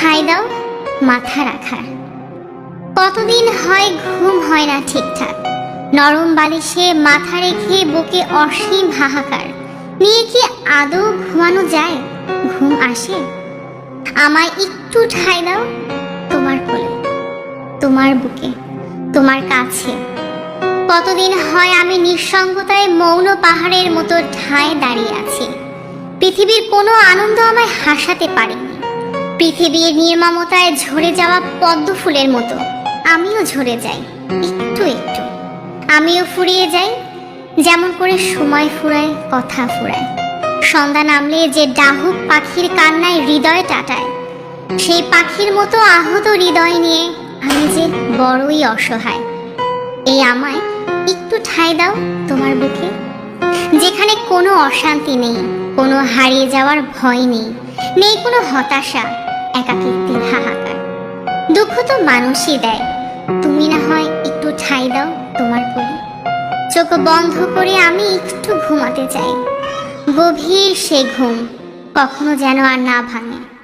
ঠাঁই দাও, মাথা রাখার কতদিন হয় ঘুম হয় না ঠিকঠাক। নরম বালিশে মাথা রেখে বুকে অসীম হাহাকার। নিয়ে কি আদৌ ঘুমানো যায়? ঘুম আসে? আমায় একটু ঠাঁই দাও, তোমার কোলে, তোমার বুকে, তোমার কাছে। কতদিন হয় আমি নিঃসঙ্গতায় মৌন পাহাড়ের মতো ঠায় দাঁড়িয়ে আছি। পৃথিবীর কোনো আনন্দ আমায় হাসাতে পারেনি পৃথিবীর নির্মমতায় ঝরে যাওয়া পদ্ম ফুলের মতো। আমিও ঝরে যাই, একটু একটু। আমিও ফুরিয়ে যাই, যেমন করে সময় ফুরায়, কথা ফুরায়। সন্ধ্যা নামলে যে ডাহুক পাখির কান্নায় হৃদয় টাটায়, সেই পাখির মতো আহত হৃদয় নিয়ে আমি যে বড়ই অসহায়। এই আমায় একটু ঠাঁই দাও তোমার বুকে। যেখানে কোনো অশান্তি নেই, কোনো হারিয়ে যাওয়ার ভয় নেই নেই কোনো হতাশা একাকিত্বের হাহাকার। দুঃখ তো মানুষই দেয়। তুমি না হয় একটু ঠাই দাও তোমার পরে চোখ বন্ধ করে আমি একটু ঘুমাতে চাই। গভীর সে ঘুম কখনো যেন আর না ভাঙে।